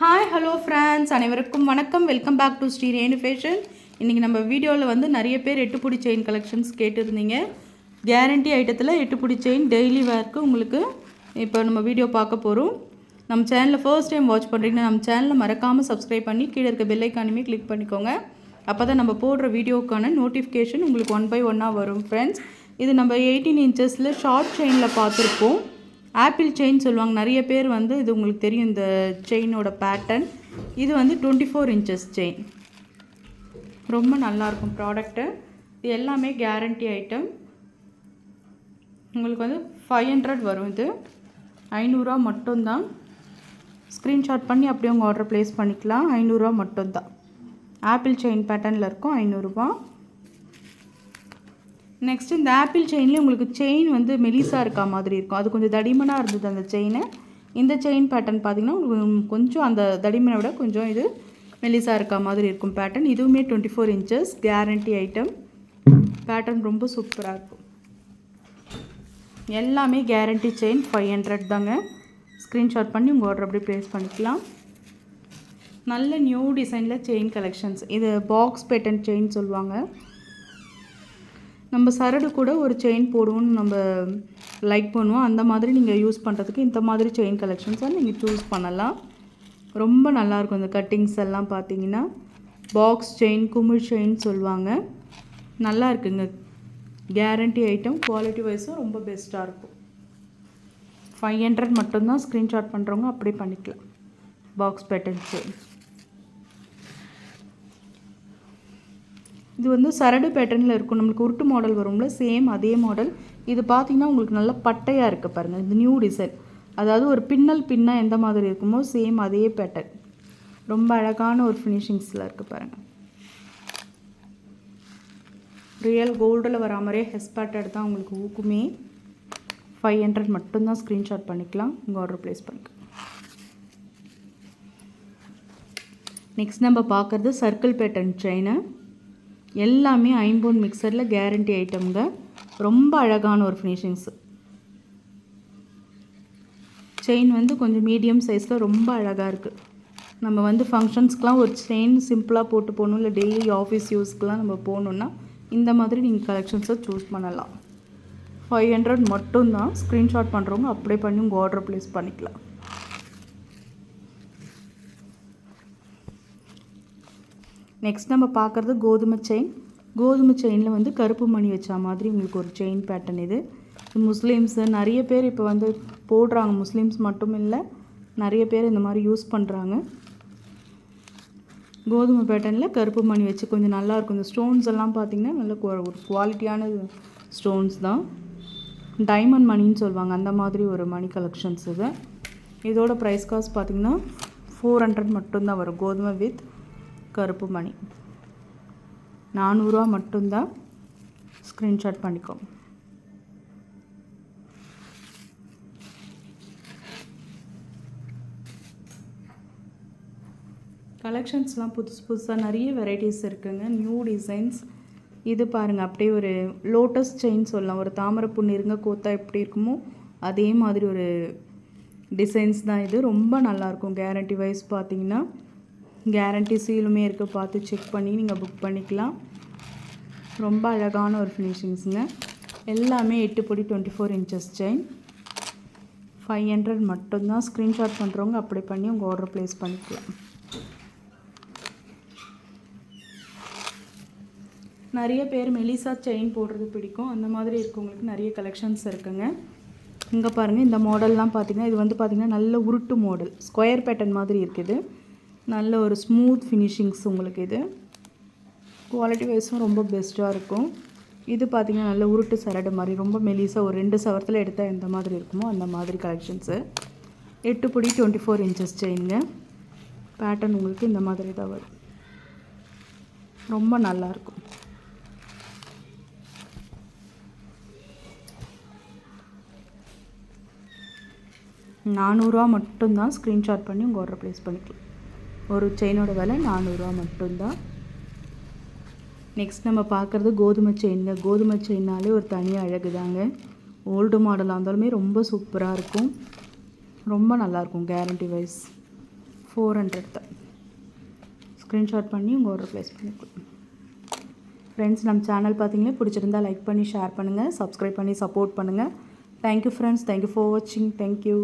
Hi hello friends அனைவருக்கும் வணக்கம். Welcome back to Shri Renu fashion இன்றைக்கி நம்ம வீடியோவில் வந்து நிறைய பேர் எட்டுப்புடி செயின் கலெக்ஷன்ஸ் கேட்டிருந்தீங்க. கேரண்டி ஐட்டத்தில் எட்டுப்புடி செயின் டெய்லி வேர்க்கு உங்களுக்கு இப்போ நம்ம வீடியோ பார்க்க போகிறோம் நம்ம சேனலில் ஃபர்ஸ்ட் டைம் வாட்ச் பண்ணுறீங்கன்னா நம்ம சேனலை மறக்காமல் சப்ஸ்கிரைப் பண்ணி கீழே இருக்க பெல்லைக்கானுமே கிளிக் பண்ணிக்கோங்க. அப்போ தான் நம்ம போடுற வீடியோக்கான நோட்டிஃபிகேஷன் உங்களுக்கு ஒன் பை ஒன்னாக வரும் ஃப்ரெண்ட்ஸ் இது நம்ம எயிட்டீன் இன்ச்சஸில் ஷார்ட் செயினில் பார்த்துருப்போம். ஆப்பிள் செயின் சொல்லுவாங்க. நிறைய பேர் வந்து இது உங்களுக்கு தெரியும் இந்த செயினோட பேட்டர்ன் இது வந்து டுவெண்ட்டி ஃபோர் இன்ச்சஸ் செயின் ரொம்ப நல்லாயிருக்கும் ப்ராடக்ட்டு இது எல்லாமே கேரண்டி ஐட்டம் உங்களுக்கு வந்து ஃபைவ் ஹண்ட்ரட் வரும் இது. ஐநூறுரூவா மட்டும்தான். ஸ்க்ரீன்ஷாட் பண்ணி அப்படியே உங்கள் ஆர்டர் ப்ளேஸ் பண்ணிக்கலாம். ஐநூறுரூவா மட்டும்தான். ஆப்பிள் செயின் பேட்டர்னில் இருக்கும் ஐநூறுரூவா நெக்ஸ்ட் இந்த ஆப்பிள் செயின்லேயே உங்களுக்கு செயின் வந்து மெலிசாக இருக்கா மாதிரி இருக்கும். அது கொஞ்சம் தடிமனாக இருந்தது அந்த செயின் இந்த செயின் பேட்டர்ன் பார்த்தீங்கன்னா உங்களுக்கு கொஞ்சம் அந்த தடிமனை விட கொஞ்சம் இது மெலிசாக இருக்கா மாதிரி இருக்கும் பேட்டர்ன் இதுவுமே twenty four inches guarantee item pattern ரொம்ப சூப்பராக இருக்கும். எல்லாமே கேரண்டி செயின் ஃபைவ் ஹண்ட்ரட் தாங்க. ஸ்க்ரீன்ஷாட் பண்ணி உங்கள் ஆர்டர் அப்படியே ப்ளேஸ் பண்ணிக்கலாம். நல்ல நியூ டிசைனில் செயின் கலெக்ஷன்ஸ் இது பாக்ஸ் பேட்டன் செயின் சொல்லுவாங்க. நம்ம சரடு கூட ஒரு செயின் போடுவோம்னு நம்ம லைக் பண்ணுவோம். அந்த மாதிரி நீங்கள் யூஸ் பண்ணுறதுக்கு இந்த மாதிரி செயின் கலெக்ஷன்ஸை நீங்கள் சூஸ் பண்ணலாம். ரொம்ப நல்லாயிருக்கும் இந்த கட்டிங்ஸ் எல்லாம் பார்த்தீங்கன்னா. பாக்ஸ் செயின் குமிழ் செயின் சொல்லுவாங்க. நல்லா இருக்குங்க. கேரண்டி ஐட்டம் குவாலிட்டி வைஸும் ரொம்ப பெஸ்ட்டாக இருக்கும். ஃபைவ் ஹண்ட்ரட் மட்டும்தான் ஸ்க்ரீன்ஷாட் பண்ணுறவங்க அப்படியே பண்ணிக்கலாம். பாக்ஸ் பேட்டர்ன் செயின் இது வந்து சரடு பேட்டர்னில் இருக்கும். நம்மளுக்கு உருட்டு மாடல் வரும்ல சேம் அதே மாடல் இது பார்த்திங்கன்னா உங்களுக்கு நல்லா பட்டையாக இருக்குது பாருங்கள் இது நியூ டிசைன் அதாவது ஒரு பின்னல் பின்னாக எந்த மாதிரி இருக்குமோ சேம் அதே பேட்டர்ன் ரொம்ப அழகான ஒரு ஃபினிஷிங்ஸில் இருக்குது பாருங்கள் ரியல் கோல்டில் வரா மாதிரியே ஹெஸ் தான் உங்களுக்கு ஊக்குமே. ஃபைவ் ஹண்ட்ரட் மட்டும்தான் ஸ்க்ரீன்ஷாட் பண்ணிக்கலாம். உங்கள் ஆர்டர் ப்ளேஸ் பண்ணிக்கலாம். நெக்ஸ்ட் நம்ம பார்க்குறது சர்க்கிள் பேட்டர்ன் செயினை எல்லாமே ஐம்பூன் மிக்சரில் கேரண்டி ஐட்டம்ங்க ரொம்ப அழகான ஒரு ஃபினிஷிங்ஸு செயின் வந்து கொஞ்சம் மீடியம் சைஸில் ரொம்ப அழகாக இருக்குது நம்ம வந்து ஃபங்க்ஷன்ஸ்க்கெலாம் ஒரு செயின் சிம்பிளாக போட்டு போகணும் இல்லை டெய்லி ஆஃபீஸ் யூஸ்க்கெலாம் நம்ம போகணுன்னா இந்த மாதிரி நீங்கள் கலெக்ஷன்ஸை சூஸ் பண்ணலாம். ஃபைவ் ஹண்ட்ரட் மட்டும்தான் ஸ்க்ரீன்ஷாட் பண்ணுறவங்க அப்ளை பண்ணி உங்கள் ஆர்டர் ப்ளேஸ் பண்ணிக்கலாம். நெக்ஸ்ட் நம்ம பார்க்குறது கோதுமை செயின் கோதுமை செயினில் வந்து கருப்பு மணி வச்ச மாதிரி உங்களுக்கு ஒரு செயின் பேட்டர்ன் இது. முஸ்லீம்ஸு நிறைய பேர் இப்போ வந்து போடுறாங்க. முஸ்லீம்ஸ் மட்டும் இல்லை நிறைய பேர் இந்த மாதிரி யூஸ் பண்ணுறாங்க கோதுமை பேட்டர்னில் கருப்பு மணி வச்சு கொஞ்சம் நல்லாயிருக்கும் இந்த ஸ்டோன்ஸ் எல்லாம் பார்த்திங்கன்னா நல்ல ஒரு குவாலிட்டியான ஸ்டோன்ஸ் தான். டைமண்ட் மணின்னு சொல்லுவாங்க. அந்த மாதிரி ஒரு மணி கலெக்ஷன்ஸ் இது. இதோட ப்ரைஸ் காஸ்ட் பார்த்திங்கன்னா ஃபோர் ஹண்ட்ரட் மட்டும்தான் வரும். கோதுமை வித் கருப்பு மணி. நானூறுரூவா மட்டும்தான் ஸ்க்ரீன்ஷாட் பண்ணிக்கோ. கலெக்ஷன்ஸ்லாம் புதுசு புதுசாக நிறைய வெரைட்டிஸ் இருக்குங்க. நியூ டிசைன்ஸ் இது பாருங்கள் அப்படியே ஒரு லோட்டஸ் செயின் சொல்லலாம். ஒரு தாமரைப்பூ நெருங்க கோத்தா எப்படி இருக்குமோ அதே மாதிரி ஒரு டிசைன்ஸ் தான் இது. ரொம்ப நல்லாயிருக்கும் கேரண்டி வைஸ் பார்த்தீங்கன்னா. கேரண்டி சீலுமே இருக்குது பார்த்து செக் பண்ணி நீங்கள் புக் பண்ணிக்கலாம். ரொம்ப அழகான ஒரு ஃபினிஷிங்ஸுங்க எல்லாமே எட்டு பொடி twenty four inches chain five hundred மட்டும்தான் ஸ்க்ரீன்ஷாட் பண்ணுறவங்க அப்படி பண்ணி உங்கள் ஆர்டர் ப்ளேஸ் பண்ணிக்கலாம். நிறைய பேர் மெலிசா செயின் போடுறது பிடிக்கும். அந்த மாதிரி இருக்கவங்களுக்கு நிறைய கலெக்ஷன்ஸ் இருக்குங்க. இங்கே பாருங்கள் இந்த மாடல்லாம் பார்த்திங்கன்னா இது வந்து பார்த்திங்கன்னா நல்ல உருட்டு மாடல் ஸ்கொயர் பேட்டர்ன் மாதிரி இருக்குது. நல்ல ஒரு ஸ்மூத் ஃபினிஷிங்ஸ் உங்களுக்கு இது. குவாலிட்டி வைஸும் ரொம்ப பெஸ்ட்டாக இருக்கும். இது பார்த்திங்கன்னா நல்ல உருட்டு சரடு மாதிரி ரொம்ப மெலிசாக ஒரு ரெண்டு சவரத்தில் எடுத்தால் எந்த மாதிரி இருக்குமோ அந்த மாதிரி கலெக்ஷன்ஸு எட்டு பொடி டுவெண்ட்டி ஃபோர் இன்ச்சஸ் செயினுங்க பேட்டர்ன் உங்களுக்கு இந்த மாதிரி தான் வரும். ரொம்ப நல்லாயிருக்கும் நானூறுரூவா மட்டும்தான் ஸ்க்ரீன்ஷாட் பண்ணி உங்கள் ஆர்டர் ப்ளேஸ் பண்ணிக்கலாம். ஒரு செயினோட விலை நானூறுரூவா மட்டும்தான். நெக்ஸ்ட் நம்ம பார்க்குறது கோதுமை செயினுங்க கோதுமை செயின்னாலே ஒரு தனி அழகு தாங்க. ஓல்டு மாடலாக இருந்தாலுமே ரொம்ப சூப்பராக இருக்கும். ரொம்ப நல்லாயிருக்கும் கேரண்டி வைஸ் ஃபோர் ஹண்ட்ரட் தான். ஸ்க்ரீன்ஷாட் பண்ணி உங்கள் ஆர்டர் ப்ளேஸ் பண்ணிக்கலாம் ஃப்ரெண்ட்ஸ் நம்ம சேனல் பார்த்தீங்கன்னா பிடிச்சிருந்தா லைக் பண்ணி ஷேர் பண்ணுங்கள் சப்ஸ்கிரைப் பண்ணி சப்போர்ட் பண்ணுங்கள் thank you friends thank you for வாட்சிங் தேங்க்யூ